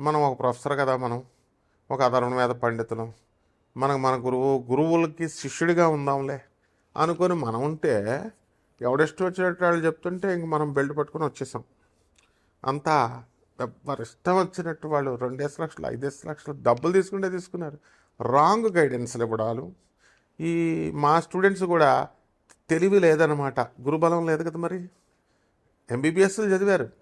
మనం ఒక ప్రొఫెసర్ కదా మనం ఒక అధర్వణ మీద పండితులం మనకు మన గురువు గురువులకి శిష్యుడిగా ఉందాంలే అనుకొని మనం ఉంటే ఎవడెస్ట్ వచ్చినట్టు వాళ్ళు చెప్తుంటే ఇంక మనం బెల్ట్ పట్టుకొని వచ్చేసాం. అంతా వారు ఇష్టం వచ్చినట్టు వాళ్ళు రెండేసి లక్షలు ఐదేసి లక్షలు డబ్బులు తీసుకుంటే తీసుకున్నారు. రాంగ్ గైడెన్స్లు ఇవ్వడాలు. ఈ మా స్టూడెంట్స్ కూడా తెలివి లేదనమాట గురుబలం లేదు కదా మరి. ఎంబీబీఎస్లు చదివారు.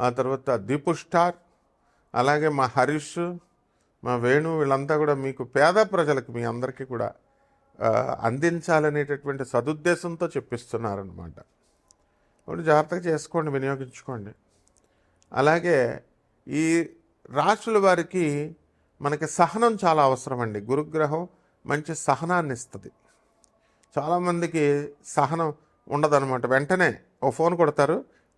ఆ తర్వాత దీపు స్టార్ అలాగే మా హరీష్ మా వేణు వీళ్ళంతా కూడా మీకు పేద ప్రజలకు మీ అందరికీ కూడా అందించాలనేటటువంటి సదుద్దేశంతో చెప్పిస్తున్నారనమాట కాబట్టి జాగ్రత్తగా చేసుకోండి వినియోగించుకోండి. అలాగే ఈ రాశుల వారికి మనకి సహనం చాలా అవసరం అండి గురుగ్రహం మంచి సహనాన్ని ఇస్తుంది. చాలామందికి సహనం ఉండదన్నమాట. వెంటనే ఓ ఫోన్ కొడతారు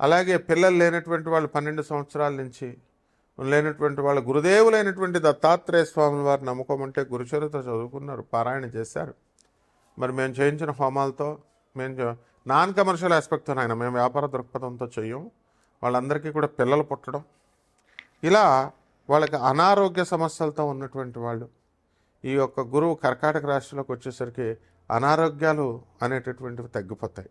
అలాగే పిల్లలు లేనటువంటి వాళ్ళు పన్నెండు సంవత్సరాల నుంచి లేనటువంటి వాళ్ళ గురుదేవులైనటువంటి దత్తాత్రేయ స్వామి వారు నమ్ముకోమంటే గురుచరిత చదువుకున్నారు పారాయణ చేశారు. మరి మేము చేయించిన హోమాలతో మేము నాన్ కమర్షియల్ ఆస్పెక్ట్తో ఆయన మేము వ్యాపార దృక్పథంతో చెయ్యం వాళ్ళందరికీ కూడా పిల్లలు పుట్టడం. ఇలా వాళ్ళకి అనారోగ్య సమస్యలతో ఉన్నటువంటి వాళ్ళు ఈ యొక్క గురువు కర్కాటక రాష్ట్రంలోకి వచ్చేసరికి అనారోగ్యాలు అనేటటువంటివి తగ్గిపోతాయి.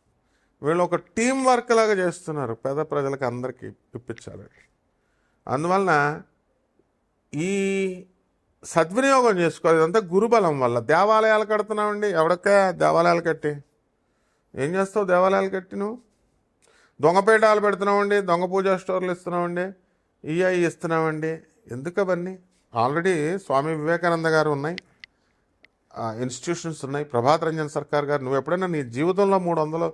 వీళ్ళు ఒక టీం వర్క్ లాగా చేస్తున్నారు పేద ప్రజలకు అందరికీ ఇప్పించాలని అందువలన ఈ సద్వినియోగం చేసుకోవాలి. ఇదంతా గురుబలం వల్ల. దేవాలయాలు కడుతున్నామండి. ఎవడక్క దేవాలయాలు కట్టి? ఏం చేస్తావు దేవాలయాలు కట్టి నువ్వు? దొంగపేటాలు పెడుతున్నామండి. దొంగ పూజా స్టోర్లు ఇస్తున్నామండి. ఈఐ ఇస్తున్నామండి. ఎందుకు అవన్నీ? ఆల్రెడీ స్వామి వివేకానంద గారు ఉన్నాయి. ఇన్స్టిట్యూషన్స్ ఉన్నాయి. ప్రభాత్ రంజన్ సర్కార్ గారు. నువ్వు ఎప్పుడైనా నీ జీవితంలో మూడు వందలు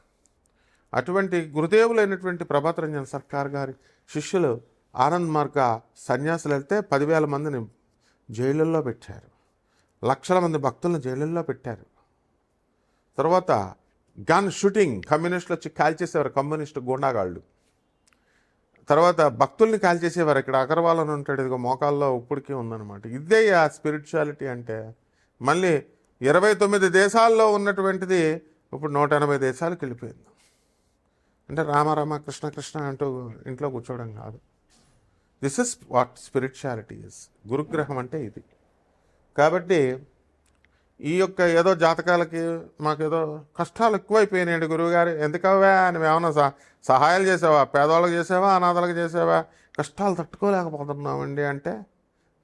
అటువంటి గురుదేవులైనటువంటి ప్రభాతరంజన్ సర్కార్ గారి శిష్యులు ఆనంద్ మార్గ సన్యాసులు వెళ్తే పదివేల మందిని జైళ్ళల్లో పెట్టారు. లక్షల మంది భక్తులను జైళ్ళల్లో పెట్టారు. తర్వాత గన్ షూటింగ్ కమ్యూనిస్టులు వచ్చి కాల్చేసేవారు కమ్యూనిస్ట్ గూండాగాళ్ళు. తర్వాత భక్తుల్ని కాల్చేసేవారు ఇక్కడ అగర్వాల్ అని ఉంటాడు ఇదిగో మోకాల్లో ఇప్పటికీ ఉందన్నమాట. ఇదే ఆ స్పిరిచువాలిటీ అంటే మళ్ళీ ఇరవై తొమ్మిది దేశాల్లో ఉన్నటువంటిది ఇప్పుడు నూట ఎనభై దేశాలకు వెళ్ళిపోయింది. అంటే రామ రామ కృష్ణ కృష్ణ అంటూ ఇంట్లో కూర్చోవడం కాదు. This is what spirituality is గురుగ్రహం అంటే ఇది. కాబట్టి ఈ యొక్క ఏదో జాతకాలకి మాకేదో కష్టాలు ఎక్కువైపోయినాయండి గురువుగారు. ఎందుకవా నువ్వు ఏమైనా సహ సహాయాలు చేసావా? పేదవాళ్ళకి చేసావా? అనాథాలకు చేసావా? కష్టాలు తట్టుకోలేకపోతున్నామండి అంటే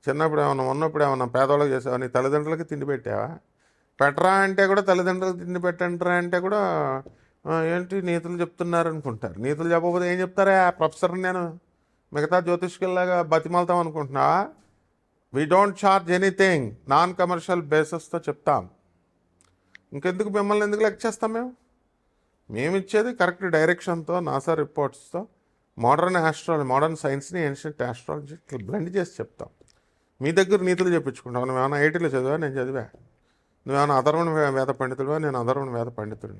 చిన్నప్పుడు ఏమన్నా ఉన్నప్పుడు ఏమన్నా పేదవాళ్ళకి చేసావా? నీ తల్లిదండ్రులకి తిండి పెట్టావా? పెట్టరా అంటే కూడా తల్లిదండ్రులకు తిండి పెట్టంటారా అంటే కూడా ఏంటి నీతులు చెప్తున్నారు అనుకుంటారు నీతులు చెప్పకపోతే ఏం చెప్తారా? ప్రొఫెసర్ నేను మిగతా జ్యోతిష్కుల్లాగా బతిమాలతాం అనుకుంటున్నావా we don't charge anything non commercial బేసెస్తో చెప్తాం. ఇంకెందుకు మిమ్మల్ని ఎందుకు లెక్క చేస్తాం మేము? మేము ఇచ్చేది కరెక్ట్ డైరెక్షన్తో నాసా రిపోర్ట్స్తో మోడర్న్ ఆస్ట్రాలజీ మోడర్న్ సైన్స్ని ఏన్షియంట్ ఆస్ట్రాలజీ ఇట్లా బ్లెండ్ చేసి చెప్తాం. మీ దగ్గర నీతులు చెప్పించుకుంటాం. నువ్వేమైనా ఐటీలో చదివా? నేను చదివా. నువ్వేమైనా అధర్వణ వేద పండితుడివా నేను అధర్వణ వేద పండితుడిని.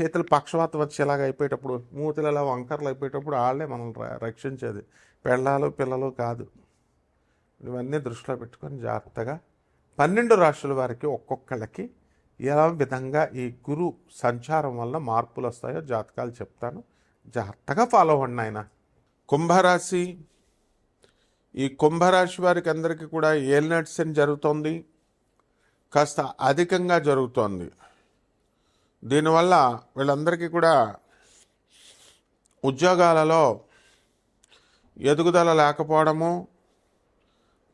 చేతులు పక్షవాతం వచ్చేలాగా అయిపోయేటప్పుడు మూతులలో వంకరలు అయిపోయేటప్పుడు వాళ్ళే మనల్ని ర- రక్షించేది. పెళ్ళాలు పిల్లలు కాదు. ఇవన్నీ దృష్టిలో పెట్టుకొని జాగ్రత్తగా పన్నెండు రాష్ట్రాల వారికి ఒక్కొక్కళ్ళకి ఎలా విధంగా ఈ గురు సంచారం వల్ల మార్పులు వస్తాయో జాతకాలు చెప్తాను. జాగ్రత్తగా ఫాలో అవ్వండి ఆయన కుంభరాశి ఈ కుంభరాశి వారికి అందరికీ కూడా ఏలినట్స్ జరుగుతోంది. కాస్త అధికంగా జరుగుతోంది. దీనివల్ల వీళ్ళందరికీ కూడా ఉద్యోగాలలో ఎదుగుదల లేకపోవడము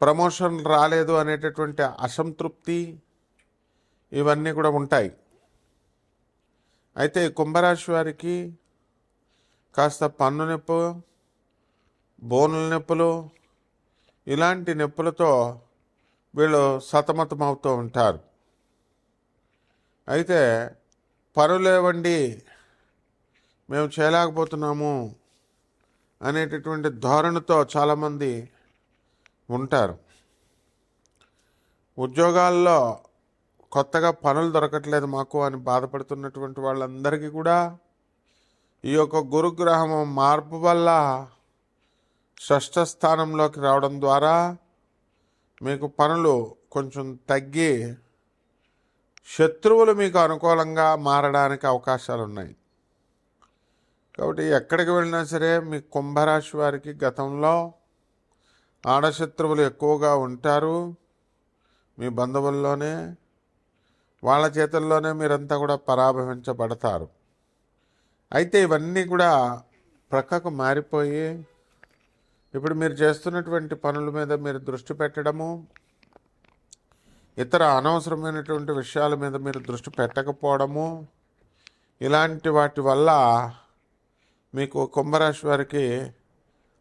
ప్రమోషన్ రాలేదు అనేటటువంటి అసంతృప్తి ఇవన్నీ కూడా ఉంటాయి. అయితే కుంభరాశి వారికి కాస్త పన్ను నొప్పు బోనుల నొప్పులు ఇలాంటి నొప్పులతో వీళ్ళు సతమతమవుతూ ఉంటారు. అయితే పనులేవండి మేము చేయలేకపోతున్నాము అనేటటువంటి ధోరణితో చాలామంది ఉంటారు. ఉద్యోగాల్లో కొత్తగా పనులు దొరకట్లేదు మాకు అని బాధపడుతున్నటువంటి వాళ్ళందరికీ కూడా ఈ యొక్క గురుగ్రహం మార్పు వల్ల షష్ఠ స్థానంలోకి రావడం ద్వారా మీకు పనులు కొంచెం తగ్గి శత్రువులు మీకు అనుకూలంగా మారడానికి అవకాశాలు ఉన్నాయి కాబట్టి ఎక్కడికి వెళ్ళినా సరే మీ కుంభరాశి వారికి గతంలో ఆడశత్రువులు ఎక్కువగా ఉంటారు. మీ బంధువుల్లోనే వాళ్ళ చేతుల్లోనే మీరంతా కూడా పరాభవించబడతారు. అయితే ఇవన్నీ కూడా ప్రక్కకు మారిపోయి ఇప్పుడు మీరు చేస్తున్నటువంటి పనుల మీద మీరు దృష్టి పెట్టడము ఇతర అనవసరమైనటువంటి విషయాల మీద మీరు దృష్టి పెట్టకపోవడము ఇలాంటి వాటి వల్ల మీకు కుంభరాశి వారికి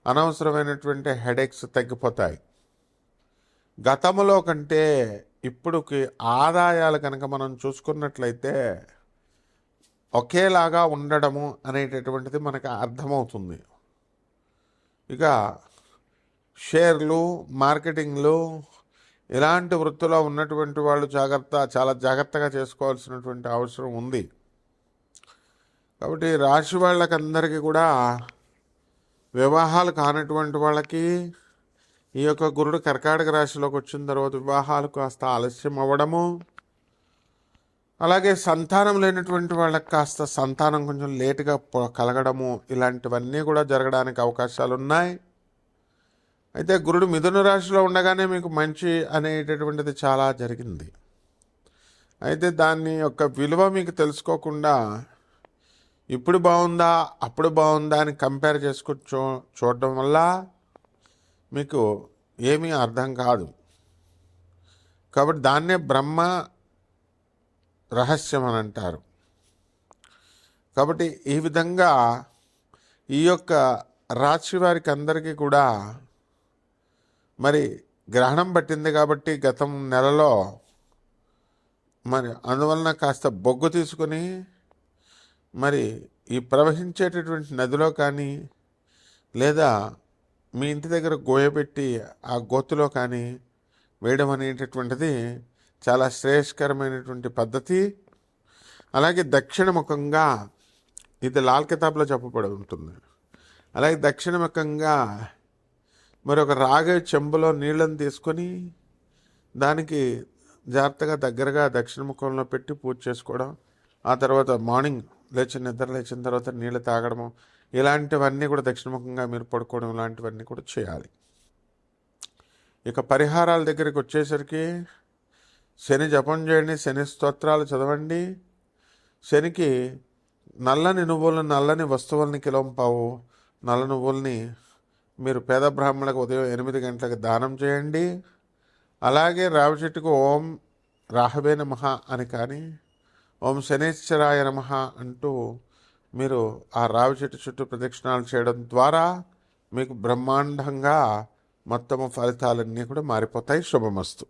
అనవసరమైనటువంటి హెడేక్స్ తగ్గిపోతాయి. గతంలో కంటే ఇప్పుడుకి ఆదాయాలు కనుక మనం చూసుకున్నట్లయితే ఒకేలాగా ఉండడము అనేటటువంటిది మనకు అర్థమవుతుంది. ఇక షేర్లు మార్కెటింగ్లు ఇలాంటి వృత్తిలో ఉన్నటువంటి వాళ్ళు జాగ్రత్త చాలా జాగ్రత్తగా చేసుకోవాల్సినటువంటి అవసరం ఉంది. కాబట్టి రాశి వాళ్ళకందరికీ కూడా వివాహాలు కానటువంటి వాళ్ళకి ఈ యొక్క గురుడు కర్కాటక రాశిలోకి వచ్చిన తర్వాత వివాహాలు కాస్త ఆలస్యం అవ్వడము అలాగే సంతానం లేనటువంటి వాళ్ళకి కాస్త సంతానం కొంచెం లేటుగా కలగడము ఇలాంటివన్నీ కూడా జరగడానికి అవకాశాలు ఉన్నాయి అయితే గురుడు మిథున రాశిలో ఉండగానే మీకు మంచి అనేటటువంటిది చాలా జరిగింది. అయితే దాన్ని యొక్క విలువ మీకు తెలుసుకోకుండా ఇప్పుడు బాగుందా అప్పుడు బాగుందా అని కంపేర్ చేసుకో చూ చూడడం వల్ల మీకు ఏమీ అర్థం కాదు. కాబట్టి దాన్నే బ్రహ్మ రహస్యం అని అంటారు. కాబట్టి ఈ విధంగా ఈ యొక్క రాశి వారికి అందరికీ కూడా మరి గ్రహణం పట్టింది కాబట్టి గతం నెలలో మరి అందువలన కాస్త బొగ్గు తీసుకుని మరి ఈ ప్రవహించేటటువంటి నదిలో కానీ లేదా మీ ఇంటి దగ్గర గోయ పెట్టి ఆ గోతులో కానీ వేయడం అనేటటువంటిది చాలా శ్రేయస్కరమైనటువంటి పద్ధతి. అలాగే దక్షిణముఖంగా ఇది లాల్ కితాబ్లో చెప్పబడి ఉంటుంది. అలాగే దక్షిణముఖంగా మరి ఒక రాగే చెంబులో నీళ్ళని తీసుకొని దానికి జాగ్రత్తగా దగ్గరగా దక్షిణ ముఖంలో పెట్టి పూజ చేసుకోవడం ఆ తర్వాత మార్నింగ్ లేచి నిద్ర లేచిన తర్వాత నీళ్ళు తాగడము ఇలాంటివన్నీ కూడా దక్షిణముఖంగా మీరు పడుకోవడం ఇలాంటివన్నీ కూడా చేయాలి. ఇక పరిహారాల దగ్గరికి వచ్చేసరికి శని జపం చేయండి శని స్తోత్రాలు చదవండి. శనికి నల్లని నువ్వులను నల్లని వస్తువులని కిలోంపావు నల్ల నువ్వుల్ని మీరు పేద బ్రాహ్మణులకు ఉదయం ఎనిమిది గంటలకు దానం చేయండి. అలాగే రావి చెట్టుకు ఓం రాహవే నమ అని కానీ ఓం శనేశ్వరాయ నమః అంటూ మీరు ఆ రావి చెట్టు చుట్టూ ప్రదక్షిణాలు చేయడం ద్వారా మీకు బ్రహ్మాండంగా మొత్తము ఫలితాలన్నీ కూడా మారిపోతాయి. శుభమస్తు.